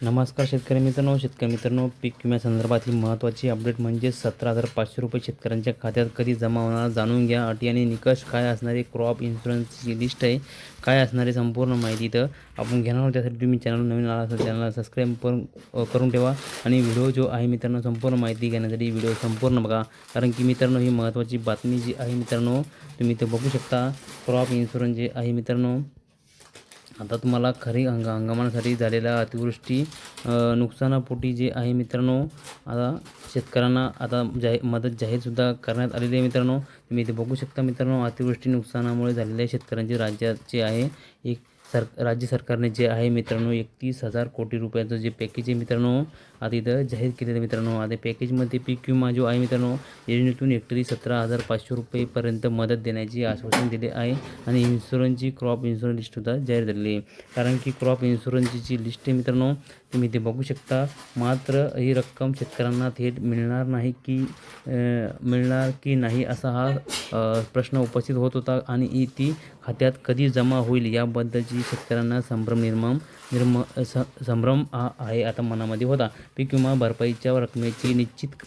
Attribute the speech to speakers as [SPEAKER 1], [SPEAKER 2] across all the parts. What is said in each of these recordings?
[SPEAKER 1] नमस्कार शेतकरी मित्रांनो शेतकरी मित्रांनो पीक विम्यासंदर्भातली महत्त्वाची अपडेट म्हणजे सतरा हजार पाचशे रुपये शेतकऱ्यांच्या खात्यात कधी जमा होणार जाणून घ्या. अटी आणि निकष काय असणारे क्रॉप इन्शुरन्सची लिस्ट आहे. काय असणारे संपूर्ण माहिती तर आपण घेणार आहोत. त्यासाठी तुम्ही चॅनल नवीन आला असेल चॅनलला सबस्क्राईब पण करून ठेवा. आणि व्हिडिओ जो आहे मित्रांनो संपूर्ण माहिती घेण्यासाठी व्हिडिओ संपूर्ण बघा. कारण की मित्रांनो ही महत्त्वाची बातमी जी आहे मित्रांनो तुम्ही इथं बघू शकता. क्रॉप इन्शुरन्स जे आहे मित्रांनो आता तुम्हाला खरी हंगा हंगामासाठी झालेल्या अतिवृष्टी नुकसानापोटी जे आहे मित्रांनो आता शेतकऱ्यांना आता जाहीर मदत जाहीरसुद्धा करण्यात आलेली आहे मित्रांनो. तुम्ही इथे बघू शकता मित्रांनो अतिवृष्टी नुकसानामुळे झालेल्या शेतकऱ्यांचे राज्यात जे आहे एक सर राज्य सरकारने जे आहे मित्रांनो एकतीस हजार कोटी रुपयाचं जे पॅकेज आहे मित्रांनो आता इथं जाहीर केलेलं मित्रांनो. आता पॅकेजमध्ये पीक विमा जो आहे मित्रांनो योजनेतून हेक्टरी सतरा हजार पाचशे रुपयेपर्यंत मदत देण्याची आश्वासन दिले आहे आणि इन्शुरन्सची क्रॉप इन्शुरन्स लिस्टसुद्धा जाहीर झालेली आहे. कारण की क्रॉप इन्शुरन्सची जी लिस्ट आहे मित्रांनो तुम्ही ते बघू शकता मात्र ही रक्कम शेतकऱ्यांना थेट मिळणार नाही की मिळणार की नाही असा हा प्रश्न उपस्थित होत होता आणि ती खात्यात कधी जमा होईल याबद्दलची शेतकऱ्यांना संभ्रम निर्माण निर्म स संभ्रम हा आहे आता मनामध्ये होता. पीक विमा भरपाईच्या रकमेची निश्चित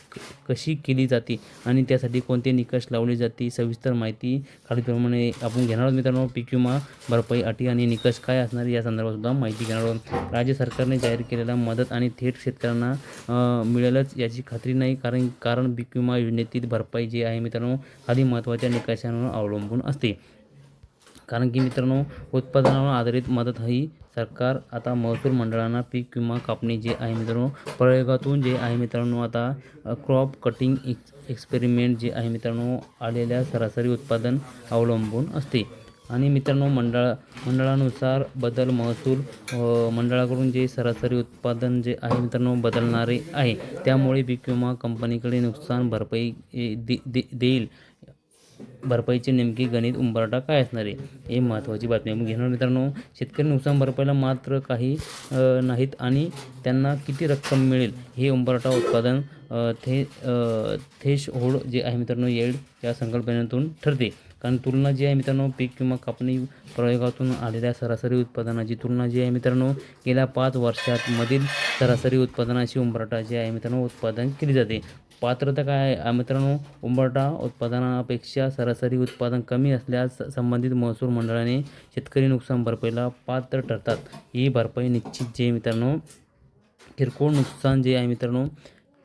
[SPEAKER 1] कशी केली जाते आणि त्यासाठी कोणते निकष लावले जाते सविस्तर माहिती खालीलप्रमाणे आपण घेणार आहोत मित्रांनो. पीक विमा भरपाई अटी आणि निकष काय असणार या संदर्भात सुद्धा माहिती घेणार आहोत. राज्य सरकारने जाहीर केलेला मदत आणि थेट शेतकऱ्यांना मिळेलच याची खात्री नाही. कारण कारण पीक विमा योजनेतील भरपाई जी आहे मित्रांनो खाली महत्त्वाच्या निकषांवर अवलंबून असते. कारण की मित्रांनो उत्पादनावर आधारित मदत ही सरकार आता महसूल मंडळांना पीक विमा कापणी जे आहे मित्रांनो प्रयोगातून जे आहे मित्रांनो आता क्रॉप कटिंग एक्स एक्सपेरिमेंट जे आहे मित्रांनो आलेल्या सरासरी उत्पादन अवलंबून असते. आणि मित्रांनो मंडळ मंडळानुसार बदल महसूल मंडळाकडून जे सरासरी उत्पादन जे आहे मित्रांनो बदलणारे आहे. त्यामुळे पीक विमा कंपनीकडे नुकसान भरपाई दे दे दे देईल. भरपाईचे नेमके गणित उंबरटा काय असणार आहे? हे महत्त्वाची बातमी मग घेणार मित्रांनो शेतकरी नुकसान भरपाईला मात्र काही नाहीत आणि त्यांना किती रक्कम मिळेल? हे उंबरठा उत्पादन थे थेश होड जे आहे मित्रांनो येड या संकल्पनेतून ठरते. कारण तुलना जी आहे मित्रांनो पीक किंवा कापणी प्रयोगातून आलेल्या सरासरी उत्पादनाची तुलना जी आहे मित्रांनो गेल्या पाच वर्षात मधील सरासरी उत्पादनाची उंबरठा जी आहे मित्रांनो उत्पादन केली जाते. पात्रता काय आहे? मित्रांनो उंबरठा उत्पादनापेक्षा सरासरी उत्पादन कमी असल्यास संबंधित महसूल मंडळाने शेतकरी नुकसान भरपाईला पात्र ठरतात. ही भरपाई निश्चित जे मित्रांनो किरकोळ नुकसान जे आहे मित्रांनो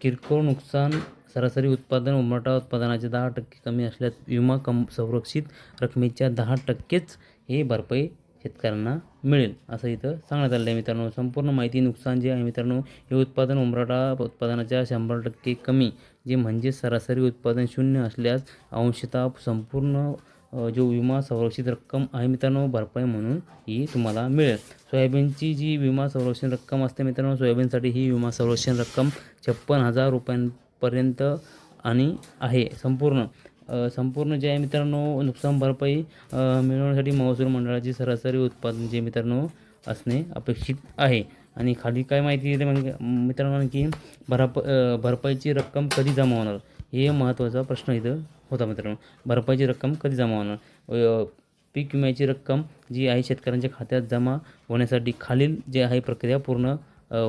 [SPEAKER 1] किरकोळ नुकसान सरासरी उत्पादन उंबरठा उत्पादनाचे दहा टक्के कमी असल्यास विमा कम संरक्षित रकमेच्या दहा टक्केच हे भरपाई शेतकऱ्यांना मिळेल असं इथं सांगण्यात आलेलं आहे मित्रांनो. संपूर्ण माहिती नुकसान जे आहे मित्रांनो हे उत्पादन उंबरठा उत्पादनाच्या शंभर टक्के कमी जे म्हणजे सरासरी उत्पादन शून्य असल्यास अंशतः संपूर्ण जो विमा संरक्षित रक्कम आहे मित्रांनो भरपाई म्हणून ही तुम्हाला मिळेल. सोयाबीनची जी विमा संरक्षण रक्कम असते मित्रांनो सोयाबीनसाठी ही विमा संरक्षण रक्कम छप्पन हजार रुपयांपर्यंत आणि आहे संपूर्ण. संपूर्ण जे आहे मित्रांनो नुकसान भरपाई मिळवण्यासाठी महसूल मंडळाची सरासरी उत्पादन जे मित्रांनो असणे अपेक्षित आहे. आणि खाली काय माहिती येते म्हणजे मित्रांनो की भरप भरपाईची रक्कम कधी जमा होणार? हे महत्त्वाचा प्रश्न इथं होता मित्रांनो. भरपाईची रक्कम कधी जमा होणार? पीक विम्याची रक्कम जी आहे शेतकऱ्यांच्या खात्यात जमा होण्यासाठी खालील जे आहे प्रक्रिया पूर्ण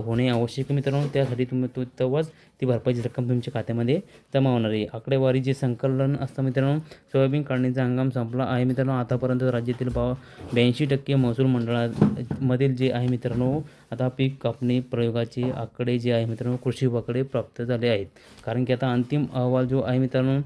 [SPEAKER 1] होणे आवश्यक मित्रांनो. त्यासाठी तुम्ही तो तेव्हाच ती भरपाईची रक्कम तुमच्या खात्यामध्ये जमा होणार आहे. आकडेवारी जे संकलन असतं मित्रांनो सोयाबीन काढणीचा हंगाम संपला आहे मित्रांनो. आतापर्यंत राज्यातील भाव ब्याऐंशी टक्के महसूल मंडळामधील जे आहे मित्रांनो आता पीक कापणी प्रयोगाचे आकडे जे आहे मित्रांनो कृषी विभागाकडे प्राप्त झाले आहेत. कारण की आता अंतिम अहवाल जो आहे मित्रांनो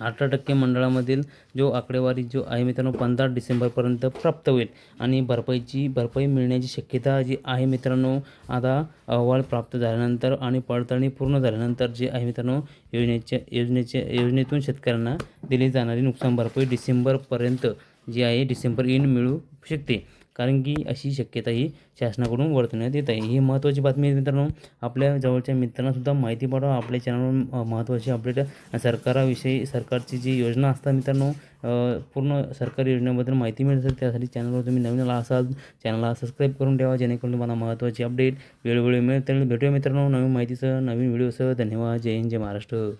[SPEAKER 1] अठरा टक्के मंडळामधील जो आकडेवारी जो आहे मित्रांनो पंधरा डिसेंबरपर्यंत प्राप्त होईल. आणि भरपाईची भरपाई मिळण्याची शक्यता जी आहे मित्रांनो आता अहवाल प्राप्त झाल्यानंतर आणि पडताळणी पूर्ण झाल्यानंतर जे आहे मित्रांनो योजनेच्या योजनेच्या योजनेतून शेतकऱ्यांना दिली जाणारी नुकसान भरपाई डिसेंबरपर्यंत जी आहे डिसेंबर इन मिळू शकते. कारण की अशी शक्यता ही शासनाकडून वर्तवण्यात येत आहे. ही महत्त्वाची बातमी आहे मित्रांनो. आपल्या जवळच्या मित्रांनासुद्धा माहिती पाठवा. आपल्या चॅनलवर महत्त्वाची अपडेट सरकाराविषयी सरकारची जी योजना असतात मित्रांनो पूर्ण सरकारी योजनेबद्दल माहिती मिळत असेल त्यासाठी चॅनलवर तुम्ही नवीन आला असाल चॅनलला सबस्क्राईब करून ठेवा जेणेकरून तुम्हाला महत्त्वाची अपडेट वेळोवेळी मिळेल. भेटूया मित्रांनो नवीन माहितीसह नवीन व्हिडिओसह धन्यवाद. जय हिंद जय महाराष्ट्र.